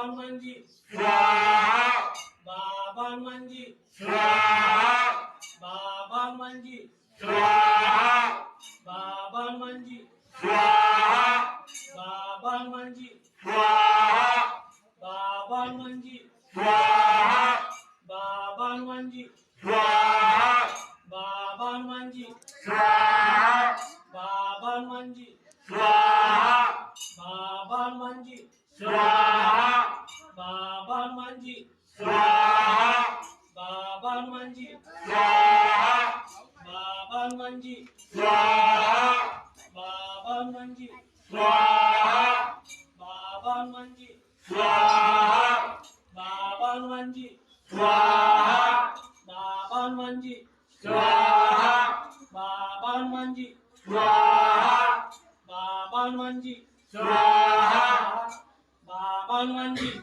बाबांजी स्वाहा बाबांजी स्वाहा बाबांजी स्वाहा बाबांजी स्वाहा बाबांजी स्वाहा बाबांजी स्वाहा बाबांजी स्वाहा बाबांजी स्वाहा बाबांजी स्वाहा बाबांजी स्वाहा Baba Hanumanji. Swaha. Baba Hanumanji. Swaha. Baba Hanumanji. Swaha. Baba Hanumanji. Swaha. Baba Hanumanji. Swaha. Baba Hanumanji. Swaha. Baba Hanumanji. Swaha. Baba Hanumanji. Swaha. Baba Hanumanji. Swaha. Baba Hanumanji.